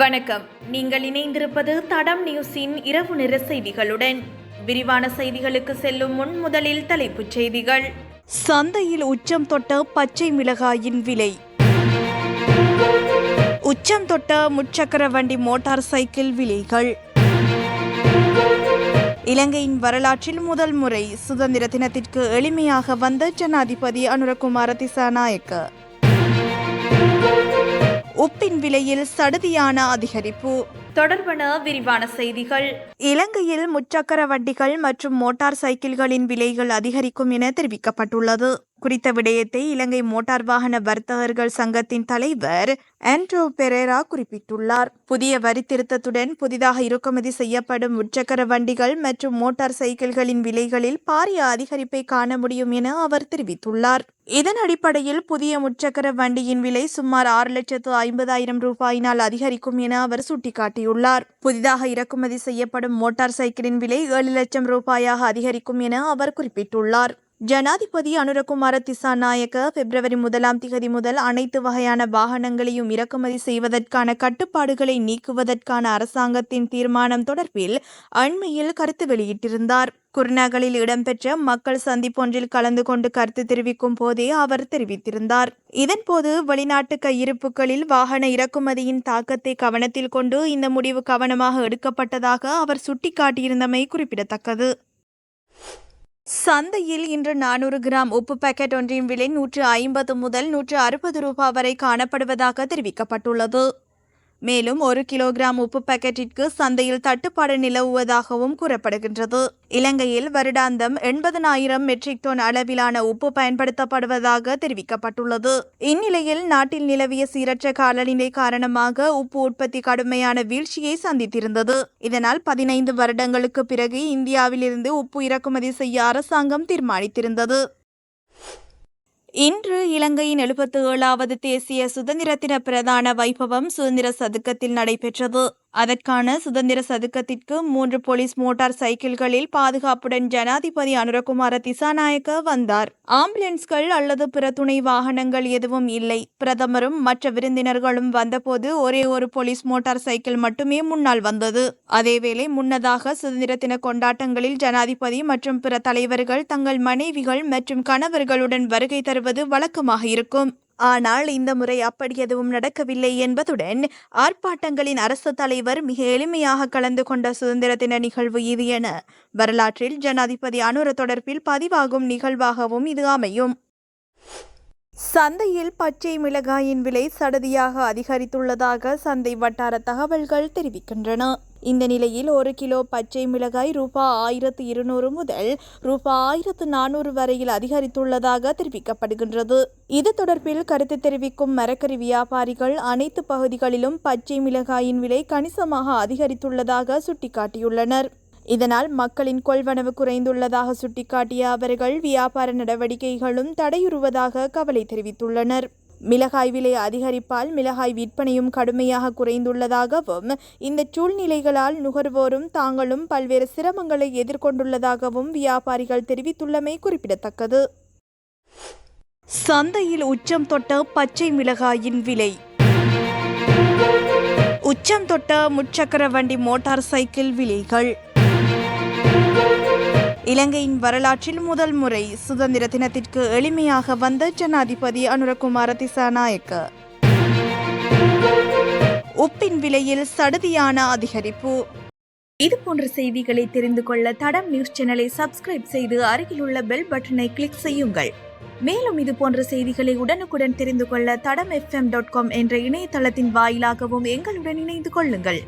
வணக்கம். நீங்கள் இணைந்திருப்பது தடம் நியூஸின் இரவு நிற செய்திகளுடன். விரிவான செய்திகளுக்கு செல்லும் முன் முதலில் தலைப்புச் செய்திகள். சந்தையில் உச்சம் தொட்ட பச்சை மிளகாயின் விலை. உச்சம் தொட்ட முச்சக்கர வண்டி மோட்டார் சைக்கிள் விலைகள். இலங்கையின் வரலாற்றில் முதல் முறை சுதந்திர தினத்திற்கு எளிமையாக வந்த ஜனாதிபதி அனுரகுமார திசாநாயக்க. உப்பின் விலையில் சடுதியான அதிகரிப்பு. தொடர்பான விரிவான செய்திகள். இலங்கையில் முச்சக்கர வண்டிகள் மற்றும் மோட்டார் சைக்கிள்களின் விலைகள் அதிகரிக்கும் என தெரிவிக்கப்பட்டுள்ளது. குறித்த விடயத்தை இலங்கை மோட்டார் வாகன வர்த்தகர்கள் சங்கத்தின் தலைவர் ஆண்ட்ரோ பெரேரா குறிப்பிட்டுள்ளார். புதிய வரி திருத்தத்துடன் புதிதாக இறக்குமதி செய்யப்படும் முச்சக்கர வண்டிகள் மற்றும் மோட்டார் சைக்கிள்களின் விலைகளில் பாரிய அதிகரிப்பை காண முடியும் என அவர் தெரிவித்துள்ளார். இதன் அடிப்படையில் புதிய முச்சக்கர வண்டியின் விலை சுமார் ஆறு லட்சத்து ஐம்பதாயிரம் ரூபாயினால் அதிகரிக்கும் என அவர் சுட்டிக்காட்டியுள்ளார். புதிதாக இறக்குமதி செய்யப்படும் மோட்டார் சைக்கிளின் விலை ஏழு லட்சம் ரூபாயாக அதிகரிக்கும் என அவர் குறிப்பிட்டுள்ளார். ஜனாதிபதி அனுரகுமார திசாநாயக்க பிப்ரவரி முதலாம் திகதி முதல் அனைத்து வகையான வாகனங்களையும் இறக்குமதி செய்வதற்கான கட்டுப்பாடுகளை நீக்குவதற்கான அரசாங்கத்தின் தீர்மானம் தொடர்பில் அண்மையில் கருத்து வெளியிட்டிருந்தார். குருநகலில் இடம்பெற்ற மக்கள் சந்திப்பொன்றில் கலந்து கொண்டு கருத்து தெரிவிக்கும் போதே அவர் தெரிவித்திருந்தார். இதன்போது வெளிநாட்டு கையிருப்புகளில் வாகன இறக்குமதியின் தாக்கத்தை கவனத்தில் கொண்டு இந்த முடிவு கவனமாக எடுக்கப்பட்டதாக அவர் சுட்டிக்காட்டியிருந்தமை குறிப்பிடத்தக்கது. சந்தையில் இன்று நானூறு கிராம் உப்பு பாக்கெட் ஒன்றின் விலை நூற்று ஐம்பது முதல் நூற்று அறுபது ரூபாய் வரை காணப்படுவதாக தெரிவிக்கப்பட்டுள்ளது. மேலும் ஒரு கிலோகிராம் உப்பு பாக்கெட்டிற்கு சந்தையில் தட்டுப்பாடு நிலவுவதாகவும் கூறப்படுகின்றது. இலங்கையில் வருடாந்தம் எண்பதனாயிரம் மெட்ரிக் டன் அளவிலான உப்பு பயன்படுத்தப்படுவதாக தெரிவிக்கப்பட்டுள்ளது. இந்நிலையில் நாட்டில் நிலவிய சீரற்ற காலநிலை காரணமாக உப்பு உற்பத்தி கடுமையான வீழ்ச்சியை சந்தித்திருந்தது. இதனால் பதினைந்து வருடங்களுக்கு பிறகு இந்தியாவிலிருந்து உப்பு இறக்குமதி செய்ய அரசாங்கம் தீர்மானித்திருந்தது. இன்று இலங்கையின் எழுபத்து ஏழாவது தேசிய சுதந்திர தின பிரதான வைபவம் சுதந்திர சதுக்கத்தில் நடைபெற்றது. அதற்கான சுதந்திர சதுக்கத்திற்கு மூன்று போலீஸ் மோட்டார் சைக்கிள்களில் பாதுகாப்புடன் ஜனாதிபதி அனுரகுமார திசாநாயக்க வந்தார். ஆம்புலன்ஸ்கள் அல்லது பிற துணை வாகனங்கள் எதுவும் இல்லை. பிரதமரும் மற்ற விருந்தினர்களும் வந்தபோது ஒரே ஒரு போலீஸ் மோட்டார் சைக்கிள் மட்டுமே முன்னால் வந்தது. அதேவேளை முன்னதாக சுதந்திர தின கொண்டாட்டங்களில் ஜனாதிபதி மற்றும் பிற தலைவர்கள் தங்கள் மனைவிகள் மற்றும் கணவர்களுடன் வருகை தருவது வழக்கமாக இருக்கும். ஆனால் இந்த முறை அப்படி எதுவும் நடக்கவில்லை என்பதுடன் ஆர்ப்பாட்டங்களின் அரசு தலைவர் மிக எளிமையாக கலந்து கொண்ட சுதந்திர தின நிகழ்வு இது என வரலாற்றில் ஜனாதிபதி அனுர தொடர்பில் பதிவாகும் நிகழ்வாகவும் இது அமையும். சந்தையில் பச்சை மிளகாயின் விலை சடதியாக அதிகரித்துள்ளதாக சந்தை வட்டார தகவல்கள் தெரிவிக்கின்றன. இந்த நிலையில் ஒரு கிலோ பச்சை மிளகாய் ரூபா ஆயிரத்து இருநூறு முதல் ரூபா ஆயிரத்து நானூறு வரையில் அதிகரித்துள்ளதாக தெரிவிக்கப்படுகின்றது. இது தொடர்பில் கருத்து தெரிவிக்கும் மரக்கறி வியாபாரிகள் அனைத்து பகுதிகளிலும் பச்சை மிளகாயின் விலை கணிசமாக அதிகரித்துள்ளதாக சுட்டிக்காட்டியுள்ளனர். இதனால் மக்களின் கொள்வனவு குறைந்துள்ளதாக சுட்டிக்காட்டிய அவர்கள் வியாபார நடவடிக்கைகளும் தடையுறுவதாக கவலை தெரிவித்துள்ளனர். மிளகாய் விலை அதிகரிப்பால் மிளகாய் விற்பனையும் கடுமையாக குறைந்துள்ளதாகவும் இந்த சூழ்நிலைகளால் நுகர்வோரும் தாங்களும் பல்வேறு சிரமங்களை எதிர்கொண்டுள்ளதாகவும் வியாபாரிகள் தெரிவித்துள்ளமை குறிப்பிடத்தக்கது. சந்தையில் உச்சம் தொட்ட பச்சை மிளகாயின் விலை. உச்சம் தொட்ட முச்சக்கர வண்டி மோட்டார் சைக்கிள் விலைகள். இலங்கையின் வரலாற்றில் முதல் முறை சுதந்திர தினத்திற்கு எளிமையாக வந்த ஜனாதிபதி அனுரகுமார திசாநாயக்க. உப்பின் விலையில் சடுதியான அதிகரிப்பு. இது போன்ற செய்திகளை தெரிந்து கொள்ள தடம் நியூஸ் சேனலை சப்ஸ்கிரைப் செய்து அருகிலுள்ள பெல் பட்டனை கிளிக் செய்யுங்கள். மேலும் இது போன்ற செய்திகளை உடனுக்குடன் தெரிந்து கொள்ள தடம் எஃப்எம் டாட் காம் என்ற இணையதளத்தின் வாயிலாகவும் எங்களுடன் இணைந்து கொள்ளுங்கள்.